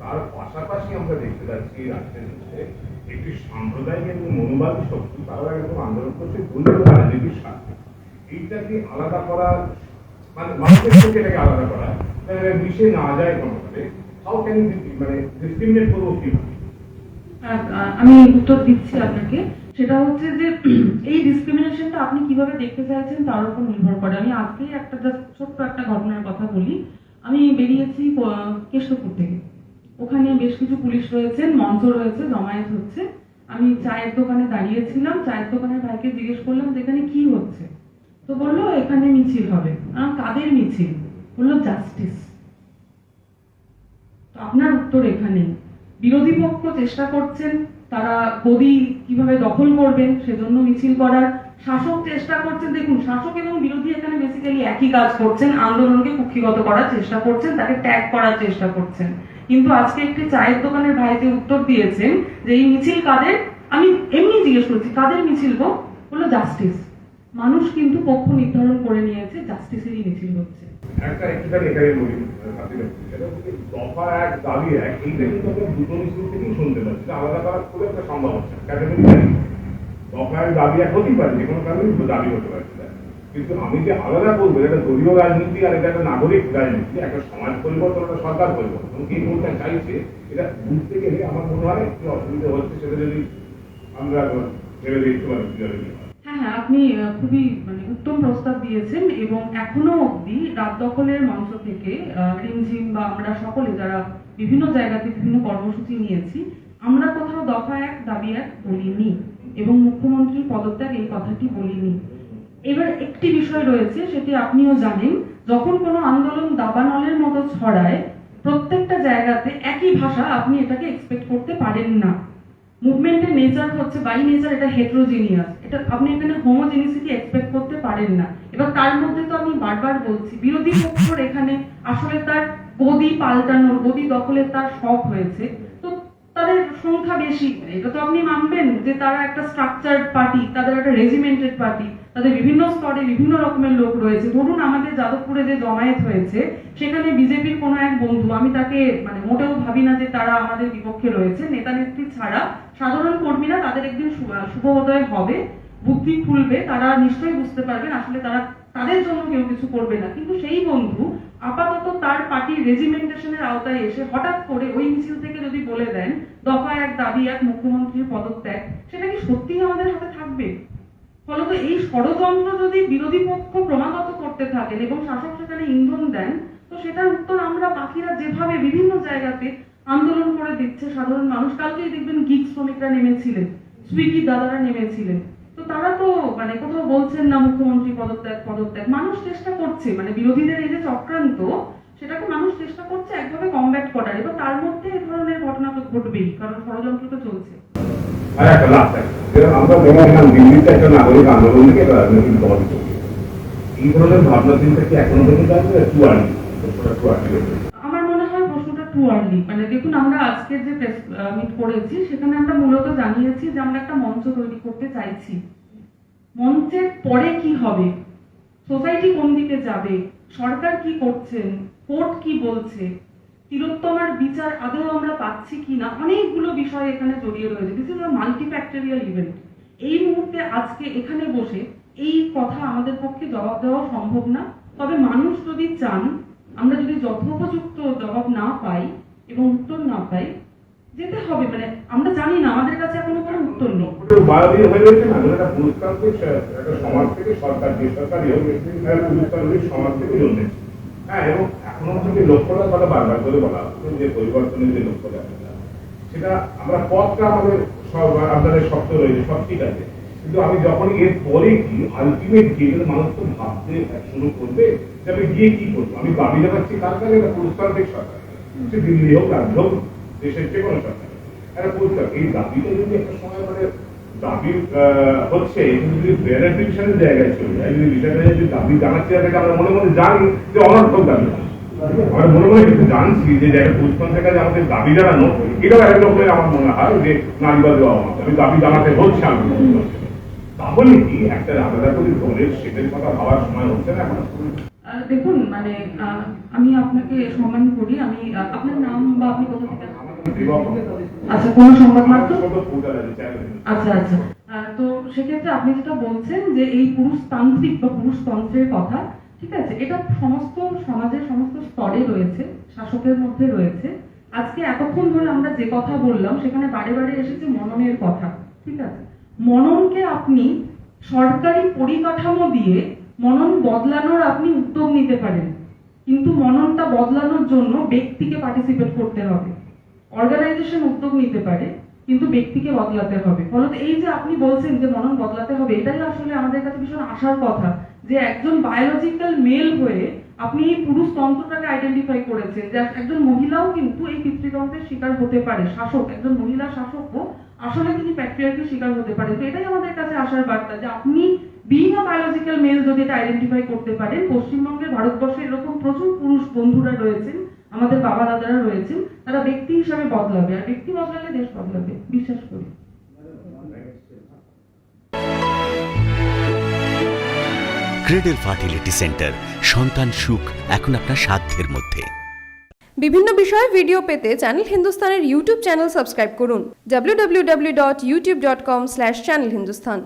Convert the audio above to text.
তার পাশাপাশি আমরা দেখতে পাচ্ছি রাজ্যের মধ্যে একটি সাম্প্রদায়িক এবং মনোবাদী শক্তি তারা একদম আন্দোলন করছে দলীয় রাজনীতির স্বার্থে। এইটাকে আলাদা করা মানে মানুষের থেকে এটাকে আলাদা করা মিশে না যায় কোনোভাবে হাউ ক্যান মানে ডিসক্রিমিনেট করব কীভাবে? আমি উত্তর দিচ্ছি আপনাকে। সেটা হচ্ছে যে, এই ডিসক্রিমিনেশনটা আপনি কীভাবে দেখতে চাইছেন তার উপর নির্ভর করে। আমি আজকেই একটা ছোট্ট একটা ঘটনার কথা বলি। আমি বেরিয়েছি কেষ্টপুর থেকে। ওখানে বেশ কিছু পুলিশ রয়েছেন মঞ্চ রয়েছে, জমায়েত হচ্ছে। আমি চায়ের দোকানে দাঁড়িয়েছিলাম, চায়ের দোকানের ভাইকে জিজ্ঞেস করলাম যে এখানে কি হচ্ছে? তো বলল, এখানে মিছিল হবে। কাদের মিছিল? বলল, জাস্টিস। আপনার উত্তর এখানে বিরোধী পক্ষ চেষ্টা করছেন, তারা গদি কীভাবে দখল করবেন, সেজন্য মিছিল করার শাসক চেষ্টা করছেন, দেখুন, শাসক এবং বিরোধী এখানে বেসিক্যালি একই কাজ করছেন, আন্দোলনকে কুক্ষিগত করার চেষ্টা করছেন, তাকে ট্যাগ করার চেষ্টা করছেন। কিন্তু আজকে একটি চায়ের দোকানের ভাই যে উত্তর দিয়েছেন যে এই মিছিল কাদের, আমি এমনি জিজ্ঞেস করছি, কাদের মিছিল গো? বলল জাস্টিস মানুষ কিন্তু পক্ষ নির্ধারণ করে নিয়েছে জাস্টিসেরই মিছিল হচ্ছে। একটা একটুখানি এখানে বলি দফা এক, দাবি এক আমরা দুটো মিছিল থেকেই শুনতে পাচ্ছি, আলাদা করার খুব একটা সম্ভব হচ্ছে এক দাবি এক হতেই পারে, যে কোনো কারণেই দাবি হতে পারছে না কিন্তু আমি যে আলাদা করব, এটা দলীয় রাজনীতি আর এটা একটা নাগরিক রাজনীতি, একটা সমাজ পরিবর্তন, একটা সরকার পরিবর্তন। এই মুহূর্তে চাইছে, এটা বুঝতে গেলে আমার মনে হয় কি অসুবিধা হচ্ছে সেটা যদি আমরা ভেবে দেখতে পারি হ্যাঁ হ্যাঁ আপনি খুবই মানে উত্তম প্রস্তাব দিয়েছেন এবং এখনও অবধি রাত দখলের মঞ্চ থেকে রিমঝিম বা আমরা সকলে যারা বিভিন্ন জায়গাতে বিভিন্ন কর্মসূচি নিয়েছি, আমরা কোথাও দফা এক, দাবি এক বলিনি। এবং মুখ্যমন্ত্রীর পদত্যাগ এই কথাটি বলিনি। এবার একটি বিষয় রয়েছে, সেটি আপনিও জানেন, যখন কোনো আন্দোলন দাবানলের মতো ছড়ায়, প্রত্যেকটা জায়গাতে একই ভাষা আপনি এটাকে এক্সপেক্ট করতে পারেন না। মুভমেন্টের নেচার হচ্ছে বাই নেচার এটা হেট্রোজিনিয়াস এটা আপনি এখানে হোমোজিনিসিটি এক্সপেক্ট করতে পারেন না। এবার তার মধ্যে তো আমি বারবার বলছি, বিরোধী পক্ষর এখানে আসলে তার গদি পাল্টানোর গদি দখলের তার শখ হয়েছে। তাদের সংখ্যা বেশি। এটা তো আপনি মানবেন যে তারা একটা স্ট্রাকচার্ড পার্টি তাদের একটা রেজিমেন্টেড পার্টি তাদের বিভিন্ন স্তরে বিভিন্ন রকমের লোক রয়েছে। ধরুন আমাদের যাদবপুরে যে জমায়েত হয়েছে, সেখানে বিজেপির কোনো এক বন্ধু, আমি তাকে মানে মোটেও ভাবি না যে তারা আমাদের বিপক্ষে রয়েছে, নেতা নেত্রী ছাড়া সাধারণ কর্মীরা তাদের একদিন শুভোদয় হবে, বুদ্ধি খুলবে, তারা নিশ্চয়ই বুঝতে পারবেন, আসলে তারা তাদের জন্য কেউ কিছু করবে না। কিন্তু সেই বন্ধু আপাতত তার পার্টির রেজিমেন্টেশনের আওতায় এসে হঠাৎ করে ওই মিছিল থেকে যদি বলে দেন দফা এক দাবি, এক মুখ্যমন্ত্রীর পদত্যাগ, সেটা কি সত্যিই আমাদের হাতে থাকবে? ফলত এই ষড়যন্ত্র যদি বিরোধী পক্ষ ক্রমাগত করতে থাকেন এবং শাসক সেখানে ইন্ধন দেন, তো সেটার উত্তর আমরা পাখিরা যেভাবে বিভিন্ন জায়গাতে আন্দোলন করে দিচ্ছে, সাধারণ মানুষ, কালকেই দেখবেন গিগ শ্রমিকরা নেমেছিলেন সুইগি দাদারা নেমেছিলেন। তারা তো মানে কোথাও বলছেন না মুখ্যমন্ত্রী পদত্যাগ পদত্যাগ। মানুষ চেষ্টা করছে মানে বিরোধীদের এই যে চক্রান্ত সেটাকে মানুষ চেষ্টা করছে একভাবে কমব্যাট করার। এবার তার মধ্যে এ ধরনের ঘটনা তো ঘটবেই কারণ ষড়যন্ত্র তো চলছে। আর একটা লাস্ট যেরকম আমরা দেখেছিলাম দিল্লিতে একটা নাগরিক আন্দোলন রাজনৈতিক দল এই ধরনের ভাবনা চিন্তা কি এখনও পর্যন্ত আছে টু আর্লি টু আর্লি আমার মনে হয় প্রশ্নটা টু আর্লি মানে দেখুন আমরা আজকের যে প্রেস মিট করেছি সেখানে আমরা মূলত জানিয়েছি যে আমরা একটা মঞ্চ তৈরি করতে চাইছি। মঞ্চের পরে কি হবে? সোসাইটি কোন দিকে যাবে? সরকার কি করছেন কোর্ট কি বলছে? তিলোত্তমার বিচার আদৌ আমরা পাচ্ছি কি না? অনেকগুলো বিষয় এখানে জড়িয়ে রয়েছে। দিস ইজ মাল্টিফ্যাক্টরিয়াল ইভেন্ট এই মুহূর্তে আজকে এখানে বসে এই কথা আমাদের পক্ষে জবাব দেওয়া সম্ভব না। তবে মানুষ যদি চান, আমরা যদি যথোপযুক্ত জবাব না পাই এবং উত্তর না পাই যেতে হবে মানে আমরা জানি না, আমাদের কাছে এখনও কোনো উত্তর নেই। বায়োদিন হয়ে রয়েছে না একটা পুরস্কারকে একটা সমাজ থেকে, সরকার যে সরকারই হোক একটা সমাজ থেকে জন্মেছে হ্যাঁ এবং এখনও থেকে লক্ষ্যটা কথা বারবার করে বলা যে পরিবর্তনের যে লক্ষ্যটা, সেটা আমরা পথটা আমাদের আপনাদের শক্ত রয়েছে, সব ঠিক আছে। কিন্তু আমি যখন এর পরে কি আলটিমেট এটা মানুষ তো ভাবতে শুরু করবে যে আমি গিয়ে কি করব? আমি দাবি জানাচ্ছি কার কাছে পুরস্কারভিক সরকার? সে দিল্লি হোক, রাজ্য হোক দেশের যে কোনো সরকার। এই দাবিটা যদি একটা সময় মানে দাবি হচ্ছে যদি বেনিফিশনের জায়গায় চলে যায়, যদি বিষয়টা যদি দাবি জানাচ্ছি তাদেরকে আমরা মনে মনে জানি যে অনর্থক দাবি। মনে মনে কিন্তু জানছি যে জায়গায় কাছে আমাদের দাবি জানানো, এটাও এক আমার মনে হয় যে নারীবাদ দেওয়া আমি দাবি জানাতে হচ্ছে আমি তাহলে কি একটা আলাদা করে দলের সেটের কথা ভাবার সময় হচ্ছে না এখন? দেখুন মানে আমি আপনাকে সম্মান করি, আমি আপনার নাম বা আপনি কোথা থেকে। আচ্ছা কোনো সংবাদ চ্যানেল আচ্ছা আচ্ছা। তো সেক্ষেত্রে আপনি যেটা বলছেন যে এই পুরুষতান্ত্রিক বা পুরুষতন্ত্রের কথা ঠিক আছে এটা সমস্ত সমাজের সমস্ত স্তরে রয়েছে শাসকের মধ্যে রয়েছে। আজকে এতক্ষণ ধরে আমরা যে কথা বললাম সেখানে বারে বারে এসেছে মননের কথা ঠিক আছে? মননকে আপনি সরকারি পরিকাঠামো দিয়ে মনন বদলানোর আপনি উদ্যোগ নিতে পারেন। কিন্তু মননটা বদলানোর জন্য ব্যক্তিকে পার্টিসিপেট করতে হবে। অর্গানাইজেশন উদ্যোগ নিতে পারে, কিন্তু ব্যক্তিকে বদলাতে হবে। ফলত এই যে আপনি বলছেন যে মনন বদলাতে হবে, এটাই আসলে আমাদের কাছে ভীষণ আশার কথা যে একজন বায়োলজিক্যাল মেল হয়ে আপনি এই পুরুষ তন্ত্রটাকে আইডেন্টিফাই করেছেন যে একজন মহিলাও কিন্তু এই পিতৃতন্ত্রের শিকার হতে পারে, শাসক, একজন মহিলা শাসকও আসলে তিনি প্যাট্রিয়ার্কের শিকার হতে পারে তো এটাই আমাদের কাছে আসার বার্তা যে আপনি বিং আ বায়োলজিক্যাল মেল যদি এটা আইডেন্টিফাই করতে পারেন, পশ্চিমবঙ্গের ভারতবর্ষে এরকম প্রচুর পুরুষ বন্ধুরা রয়েছেন আমাদের বাবা দাদারা রয়েছেন তারা ব্যক্তি হিসাবে বদলাবে আর ব্যক্তি বদলালে দেশ বদলাবে বিশ্বাস করি। ক্রেডেল ফার্টিলিটি সেন্টার সন্তান সুখ এখন আপনার সাধ্যের মধ্যে। বিভিন্ন বিষয়ে ভিডিও পেতে চ্যানেল হিন্দুস্তানের ইউটিউব চ্যানেল সাবস্ক্রাইব করুন www.youtube.com/channelhindustan